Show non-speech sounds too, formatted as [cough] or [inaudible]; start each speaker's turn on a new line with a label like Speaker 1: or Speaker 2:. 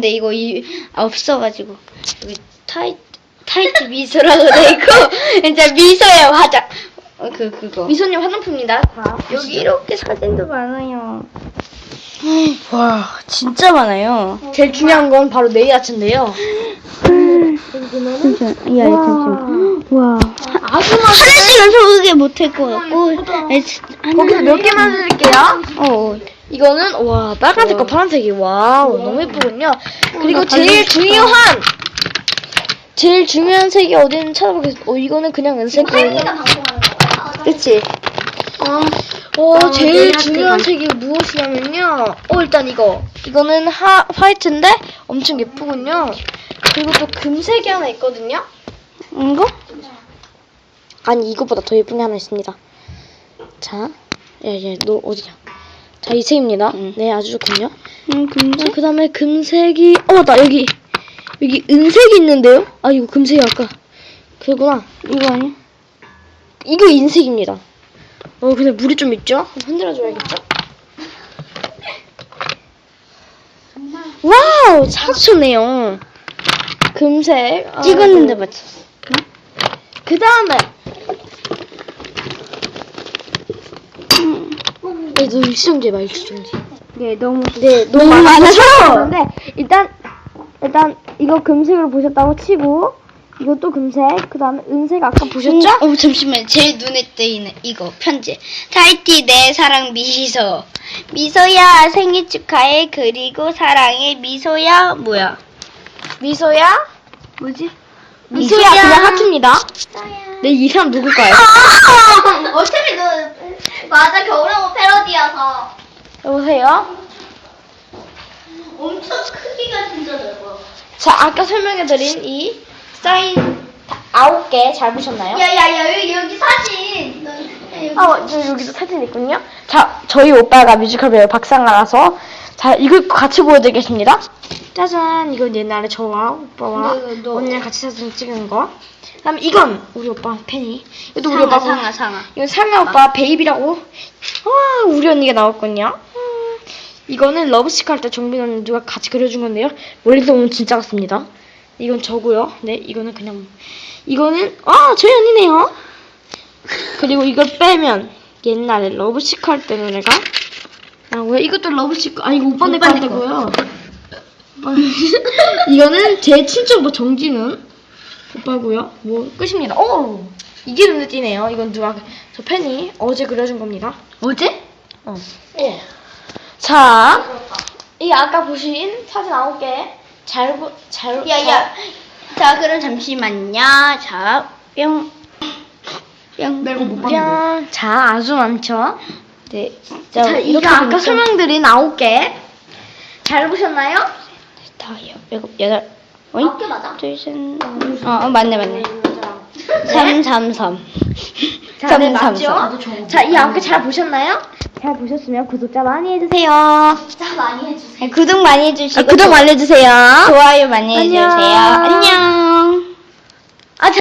Speaker 1: 있는데 이거 이 없어가지고 여기 타이트 타이트 미소라고 돼 있고 진짜 미소의 화장 어, 그 그거
Speaker 2: 미소님 화장품입니다. 다
Speaker 1: 여기 이렇게 사진도 많아요. 와 진짜 많아요.
Speaker 2: 제일 중요한 건 바로 네일 아트인데요.
Speaker 1: 잠시만, 야, 잠시만. 와.
Speaker 2: 아주
Speaker 1: 하나씩은 소개 못할 것 같고.
Speaker 2: 거기서 몇 개만 드릴게요.
Speaker 1: 어,
Speaker 2: 이거는 와 빨간색과 파란색이 와우 너무 예쁘군요. 그리고
Speaker 1: 나
Speaker 2: 제일. 중요한 제일 중요한 색이 어디는 찾아보겠습니다. 어 이거는 그냥 은색이에요. 그치? 어,
Speaker 1: 어,
Speaker 2: 제일
Speaker 1: 내일
Speaker 2: 중요한 색이 무엇이냐면요. 어, 일단 이거. 이거는 하, 화이트인데 엄청 예쁘군요. 그리고 또 금색이 하나 있거든요.
Speaker 1: 이거?
Speaker 2: 아니, 이거보다 더 예쁜 게 하나 있습니다. 자, 야, 야, 너 어디냐? 자, 이 색입니다.
Speaker 1: 응.
Speaker 2: 네, 아주 좋군요.
Speaker 1: 음, 근데?
Speaker 2: 그 다음에 금색이, 어, 나 여기, 여기 은색이 있는데요? 아, 이거 금색이 아까. 그거구나.
Speaker 1: 이거 아니야?
Speaker 2: 이거 인색입니다. 어, 근데 물이 좀 있죠? 흔들어줘야겠죠? 와우! 사좋네요 금색. 아,
Speaker 1: 찍었는데
Speaker 2: 네.
Speaker 1: 맞췄어.
Speaker 2: 그 다음에. 네, 너 일시정지 마, 일시정지.
Speaker 1: 네, 너무.
Speaker 2: 네, 너무, 많아서. 그런데, 일단, 일단, 이거 금색으로 보셨다고 치고, 이것도 금색, 그 다음에 은색 아까 보셨죠?
Speaker 1: 어, 잠시만. 제 눈에 띄는 이거 편지. 타이티 내 사랑 미소. 미소야 생일 축하해. 그리고 사랑해. 미소야 뭐야?
Speaker 2: 미소야?
Speaker 1: 뭐지?
Speaker 2: 미소야, 그냥 하트입니다. 네, 이 사람 누굴까요? [laughs]
Speaker 3: 어차피 그 맞아 패러디
Speaker 2: 여보세요?
Speaker 3: 엄청 크기가 진짜 넓어.
Speaker 2: 자, 아까 설명해드린 이 사인 아홉 개 잘 보셨나요?
Speaker 3: 야야야 여기 여기 사진. 너, 여기.
Speaker 2: 아, 저 여기도 사진 있군요. 자, 저희 오빠가 뮤지컬 배우 박상아라서 자, 이걸 같이 보여드리겠습니다. 짜잔, 이건 옛날에 저와 오빠와
Speaker 3: 너, 너.
Speaker 2: 언니랑 같이 사진 찍은 거. 그다음 이건 우리 오빠 팬이. 이것도 우리
Speaker 1: 상아,
Speaker 2: 오빠
Speaker 1: 상아, 상아.
Speaker 2: 이건 상아 오빠 베이비라고. 와, 우리 언니가 나왔군요. 음, 이거는 러브시크 할때 정빈 언니 누가 같이 그려준 건데요. 멀리서 보면 진짜 같습니다. 이건 저고요. 네, 이거는 그냥 이거는 아 저희 언니네요. 그리고 이걸 빼면 옛날에 러브시크 할때 노래가 나고요. 이것도 러브시크 아 이거 오빠 내거
Speaker 1: 오빠 내 거.
Speaker 2: 같다고요. [laughs] 이거는 제 친척 뭐 정진은 오빠고요. 뭐 끝입니다. 오 이게 눈에 띄네요. 이건 누가 저 팬이 어제 그려준 겁니다.
Speaker 1: 어제?
Speaker 2: 어. 자, 이 아까 보신 사진 아홉 개 잘 보, 잘,
Speaker 1: 야 야. 자, 그럼 잠시만요. 자, 뿅. 뿅.
Speaker 2: 내가 못 뿅. 자, 아주 많죠? 네. 자,
Speaker 1: 자,
Speaker 2: 이거
Speaker 1: 이거
Speaker 2: 아까
Speaker 1: 보니까-
Speaker 2: 설명드린 아홉 개. 잘 보셨나요?
Speaker 1: 다, 여, 일곱, 여덟. 어이?
Speaker 3: 아홉 개 맞아?
Speaker 1: 둘, 셋, 넷. 어, 어, 맞네, 맞네. 삼, 삼, 삼.
Speaker 2: 자, 네,
Speaker 1: 삼, 삼,
Speaker 2: 맞죠?
Speaker 1: 삼.
Speaker 2: 자, 이 아홉 개잘 보셨나요? 잘 보셨으면 구독자 많이 해주세요.
Speaker 3: 진짜 많이 해주세요.
Speaker 1: 네, 구독 많이 해주시고.
Speaker 2: 아, 구독 많이 해주세요.
Speaker 1: 좋아요 많이
Speaker 2: 안녕.
Speaker 1: 해주세요. 안녕.